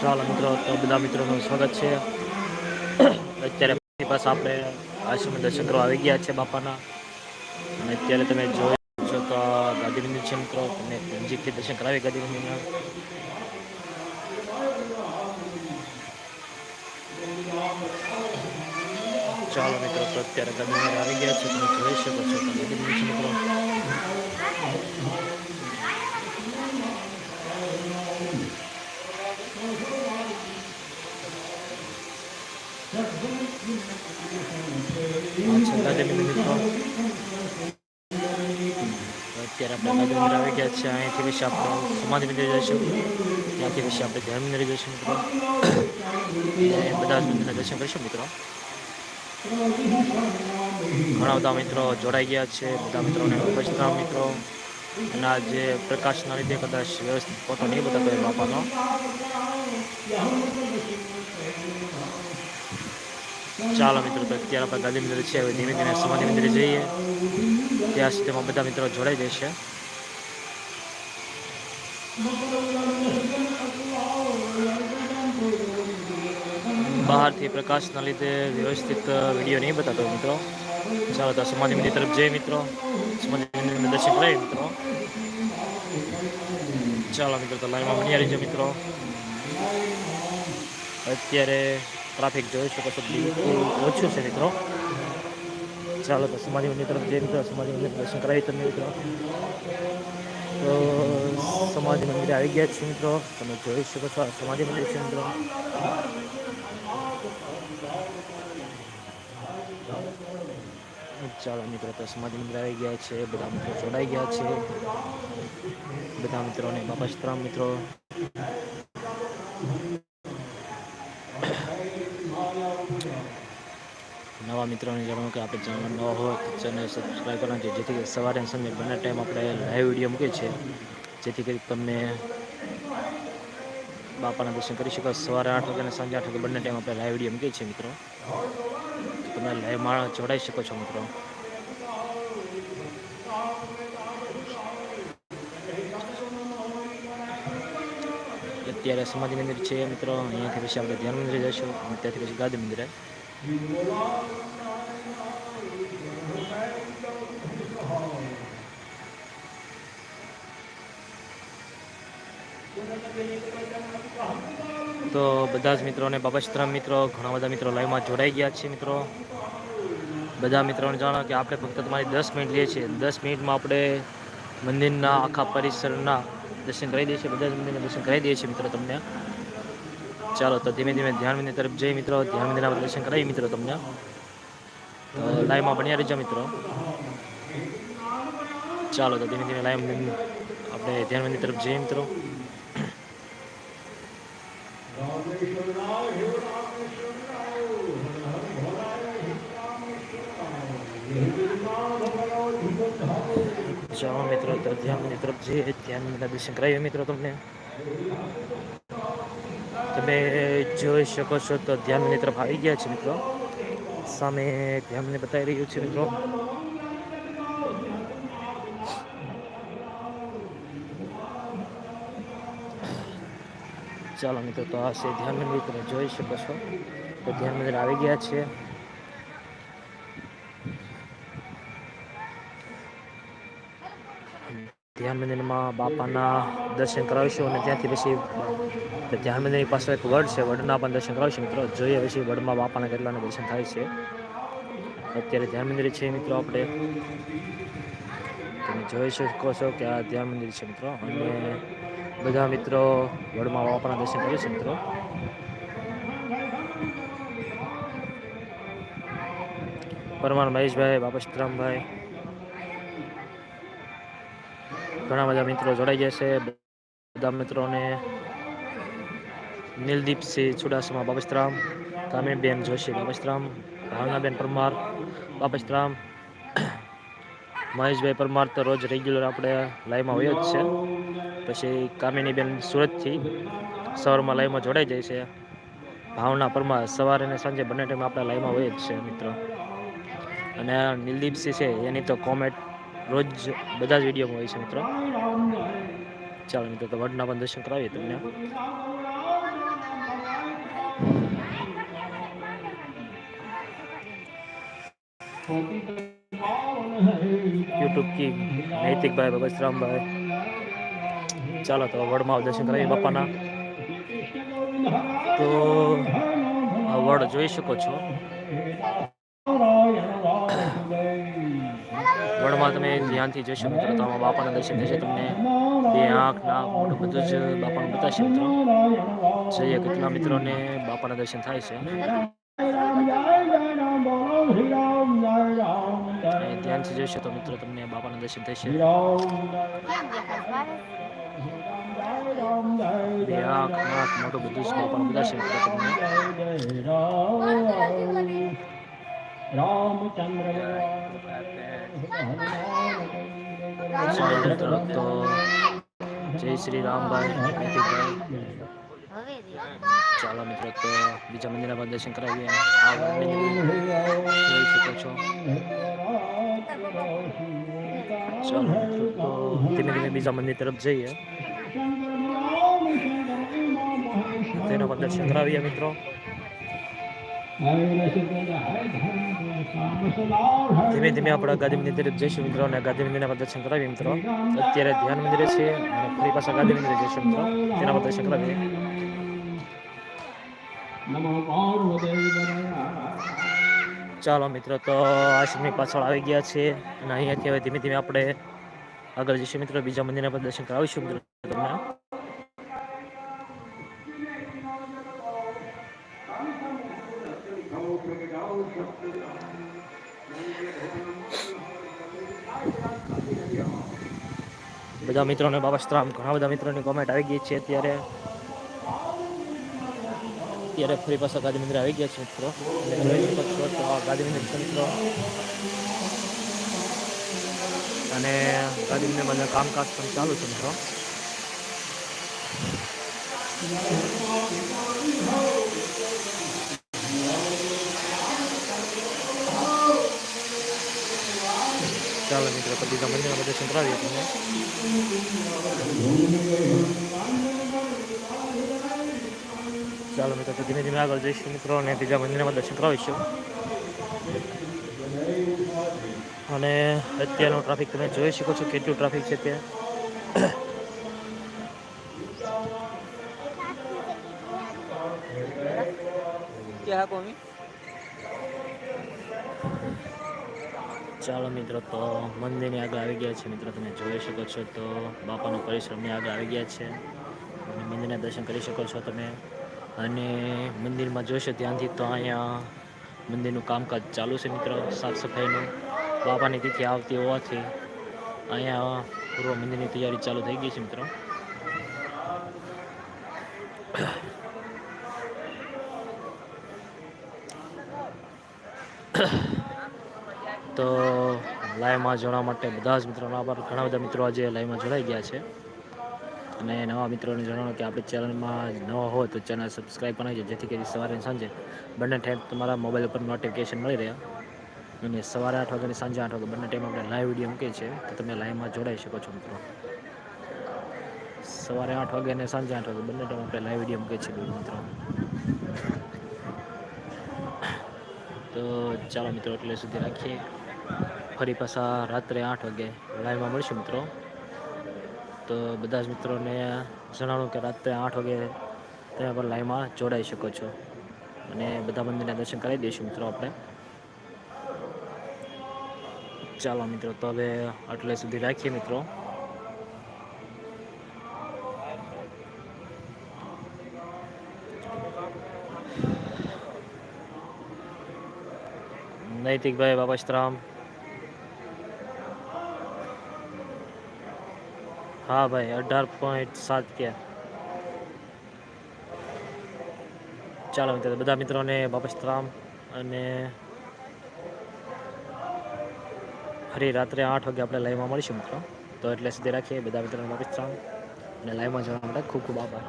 ચાલો મિત્રો, તો બધા મિત્રોનું સ્વાગત છે. અત્યારે પાસે આપણે આશ્રમ દર્શન કરવા આવી ગયા છે બાપાના. અને અત્યારે તમે જોઈ છો તો ગાંધીનંદન છે મિત્રો, તમને નજીકથી દર્શન કરાવી ગાંધીનંદનના ચાલો મિત્રો, તો અત્યારે ગાંધીનગર આવી ગયા છે. તમે જોઈ શકો છો ગાંધીનંદન છે મિત્રો. ગાંધીનગર મિત્રો અત્યારે આપણે મંદિર આવી ગયા છે અહીંથી વિશે આપણે સમાધિ મંદિર જઈશું. ત્યાંથી વિશે આપણે ધ્યાન મંદિર જઈશું મિત્રો. બધા જ મંદિરના દર્શન કરીશું મિત્રો. ઘણા બધા મિત્રો જોડાઈ ગયા છે. બધા મિત્રોને ઉપસ્થિત મિત્રો. અને આ જે પ્રકાશના લીધે કદાચ વ્યવસ્થિત ફોટો નહીં બતાતો બાપાનો. ચાલો મિત્રો તો અત્યારે આપણે ગાંધી મંદિર છે હવે ધીમે ધીમે સમાધિ મંદિરે જઈએ ત્યાં સુધીમાં બધા મિત્રો જોડાઈ જશે બહારથી પ્રકાશના લીધે વ્યવસ્થિત વીડિયો નહીં બતાતો મિત્રો ચાલો તો સમાધિ મંદિર તરફ જઈએ મિત્રો સમાધિ મંદિર દર્શન કરાવીએ મિત્રો ચાલો મિત્રો તો લાઈનમાં બની રહીજો મિત્રો અત્યારે ટ્રાફિક જોઈ શકો છો. બિલકુલ ઓછું છે મિત્રો. ચાલો તો સમાધિ મંદિર તરફ જઈએ મિત્રો. સમાધિ મંદિર દર્શન કરાવી તમને મિત્રો. તો સમાધિ મંદિરે આવી ગયા છે મિત્રો. તમે જોઈ શકો છો સમાધિ મંદિર છે મિત્રો. ચાલો મિત્રો, તો સમાજ મંદિર આવી ગયા છે. બધા મિત્રો જોડાઈ ગયા છે. બધા મિત્રોને બાપા મિત્રો. નવા મિત્રોને જણાવું કે આપણે ચેનલ નવા હોય તો ચેનલ સબસ્ક્રાઈબ કરવાનું જેથી સવારે સમય બંને ટાઈમ આપણે લાઈવ વીડિયો મૂકીએ છીએ. જેથી કરી તમને બાપાના દર્શન કરી શકો સવારે આઠ વાગે અને સાંજે આઠ વાગે બંને ટાઈમ આપણે લાઈવ વીડિયો મૂકીએ છીએ મિત્રો. તમે લાઈવમાં જોડાઈ શકો છો મિત્રો. અત્યારે સમાધિ મંદિર છે મિત્રો. અહીંયાથી પછી આપણે ધ્યાન મંદિરે જઈશું અને ત્યાંથી પછી ગાંધી મંદિરે. તો બધા જ મિત્રો અને બાબા મિત્રો, ઘણા બધા મિત્રો લાઈવમાં જોડાઈ ગયા છે મિત્રો. બધા મિત્રોને જાણો કે આપણે ફક્ત તમારી દસ મિનિટ લઈએ છીએ. દસ મિનિટમાં આપણે મંદિરના આખા પરિસરના દર્શન કરાવી દઈએ છીએ. બધા જ મંદિરના દર્શન કરાવી દઈએ છીએ મિત્રો તમને. ચાલો, તો ધીમે ધીમે ધ્યાન મંદિર તરફ જઈ મિત્રો. ધ્યાન મંદિરના દર્શન કરાવી મિત્રો તમને. તો લાઈવમાં બન્યા રહેજો મિત્રો. ચાલો, તો ધીમે ધીમે લાઈવ આપણે ધ્યાન મંદિર તરફ જઈએ મિત્રો. ચાલો મિત્રો, તો તરફ જઈએ. ધ્યાન મંદિરના દર્શન કરાવીએ મિત્રો તમને. તમે જોઈ શકો છો તો ધ્યાન મંદિર તરફ આવી ગયા છે મિત્રો. સામે ધ્યાન મંદિર બતાવી રહ્યું છે મિત્રો. ચાલો મિત્રો, તો આ છે ધ્યાન મંદિર, તમે જોઈ શકો છો. તો ધ્યાન મંદિર આવી ગયા છે. બાપાના દર્શન કરાવીશું અને ત્યાંથી પછી ધ્યાન મંદિરની પાસે એક વડ છે, વડના પણ દર્શન કરાવીશું મિત્રો. જોઈએ પછી વડમાં બાપાના કેટલાના દર્શન થાય છે. અત્યારે ધ્યાન મંદિર છે મિત્રો આપણે. તમે જોઈ શકો છો કે આ ધ્યાન મંદિર છે મિત્રો. અને બધા મિત્રો વડમાં બાપાના દર્શન કરે છે મિત્રો. પરમાર મહેશભાઈ, બાપા સીતરામભાઈ ઘણા બધા મિત્રો જોડાઈ ગયા છે. બધા મિત્રોને નીલદીપસિંહ ચુડાસમા બાબસ્તરામ કામીબેન જોશી બાબસ્તરામ ભાવનાબેન પરમાર બાબસ્તરામ મહેશભાઈ પરમાર તો રોજ રેગ્યુલર આપણે લાઈવમાં હોય જ છે. પછી કામિનીબેન સુરતથી સવારમાં લાઈવમાં જોડાઈ જાય છે. ભાવના પરમાર સવારે અને સાંજે બંને ટાઈમ આપણે લાઈવમાં હોય જ છે, મિત્રો. અને નીલદીપસિંહ છે, એની તો કોમેન્ટ રોજ બધા જ વિડીયોમાં હોય છે મિત્રો. ચાલો મિત્રો, તો વડના પણ દર્શન કરાવીએ તમને. યુટ્યુબ કી નૈતિકભાઈ બબસરામભાઈ ચાલો તો વડમાં દર્શન કરાવીએ બાપાના. તો વડ જોઈ શકો છો. વડમાં તમે ધ્યાનથી જોશો મિત્રો, તો બાપાના દર્શન થશે, તમને બે આંખ, નાક, મોઢું બધું જ બાપાનું બતાવશે મિત્રો. જોઈએ કેટલા મિત્રોને બાપાના દર્શન થાય છે. ધ્યાનથી જોશો તો મિત્રો, તમને બાપાના દર્શન થશે. બે આંખ, નાક મોટું બધું જ બાપાનું બતાવશે મિત્રો તમને. ચાલો મિત્રો તો જય શ્રી રામભાઈ ચાલો મિત્રો, તો બીજા મંદિરના પણ દર્શન કરાવીએ. જોઈ શકો છો. ચાલો તો ધીમે ધીમે બીજા મંદિર તરફ જઈએ. તેનો પણ દર્શન કરાવીએ મિત્રો. ધીમે ધીમે આપણા ગાંધી મંદિર તરફ જઈશું મિત્રો અને ગાંધી મંદિરના દર્શન કરાવીએ મિત્રો. અત્યારે ધ્યાન મંદિરે છે અને ફરી પાછા ગાંધી મંદિરે જઈશું મિત્રો. તેના પણ દર્શન કરાવીએ. ચાલો મિત્રો, તો આશ્રમની પાછળ આવી ગયા છે અને અહીંયાથી હવે ધીમે ધીમે આપણે આગળ જઈશું મિત્રો. બીજા મંદિરના પણ દર્શન કરાવીશું મિત્રો તમને. બધા મિત્રોને બાબા ઘણા બધા મિત્રોની કોમેન્ટ આવી ગઈ છે અત્યારે. અત્યારે ફરી પાછા ગાંધી મંદિર આવી ગયા છે મિત્રો. ગાંધી છે મિત્રો. અને ગાંધી મંદિરમાં કામકાજ પણ ચાલુ છે મિત્રો. ચાલો મિત્રો, તો બીજા મંદિરમાં દર્શન કરાવીએ તમને. ચાલો મિત્રો, તો ધીમે ધીમે આગળ જઈશું મિત્રો, અને બીજા મંદિરમાં દર્શન કરાવીશું અને અત્યારનો ટ્રાફિક તમે જોઈ શકો છો કેટલું ટ્રાફિક છે ત્યાં. ચાલો મિત્રો, તો મંદિરની આગળ આવી ગયા છે મિત્રો, તમે જોઈ શકો છો, તો બાપાનો પરિશ્રમની આગળ આવી ગયા છે. અને મંદિરના દર્શન કરી શકો છો તમે. અને મંદિરમાં જોશો ધ્યાનથી, તો અહીંયા મંદિરનું કામકાજ ચાલુ છે મિત્રો, સાફ સફાઈનું. બાપાની તિથિ આવતી હોવાથી અહીંયા પૂર્વ મંદિરની તૈયારી ચાલુ થઈ ગઈ છે મિત્રો. તો લાઈવમાં જોડવા માટે બધા જ મિત્રોનો આભાર. ઘણા બધા મિત્રો આજે લાઈવમાં જોડાઈ ગયા છે. અને નવા મિત્રોને જણાવો કે આપણી ચેનલમાં નવા હોય તો ચેનલ સબસ્ક્રાઈબ પણ જાય જેથી કરી સવારે સાંજે બંને ટાઈમ તમારા મોબાઈલ ઉપર નોટિફિકેશન મળી રહે. અને સવારે આઠ વાગ્યાની સાંજે આઠ વાગે બંને ટાઈમ આપણે લાઈવ વીડિયો મૂકીએ છીએ, તો તમે લાઈવમાં જોડાઈ શકો છો મિત્રો. સવારે આઠ વાગે અને સાંજે આઠ વાગે બંને ટાઈમ આપણે લાઈવ વીડિયો મૂકીએ છીએ મિત્રો. તો ચાલો મિત્રો, એટલે સુધી રાખીએ. ફરી પાછા રાત્રે આઠ વાગે લાઈવમાં મળીશું મિત્રો. તો બધા જ મિત્રોને જણાવું કે રાત્રે આઠ વાગે તમે પણ લાઈવમાં જોડાઈ શકો છો. અને બધા મંદિરના દર્શન કરાવી દઈશું મિત્રો આપણે. ચાલો મિત્રો, તો હવે આટલે સુધી રાખીએ મિત્રો. નૈતિકભાઈ બાબાશ્રામ હા ભાઈ, અઢાર પોઈન્ટ સાત કે ચાલો મિત્રો, બધા મિત્રોને બાબાશ્રામ અને ફરી રાત્રે આઠ વાગે આપણે લાઈવમાં મળીશું મિત્રો. તો એટલે સુધી રાખીએ. બધા મિત્રોને બાબાશ્રામ અને લાઈવમાં જવા માટે ખૂબ ખૂબ આભાર.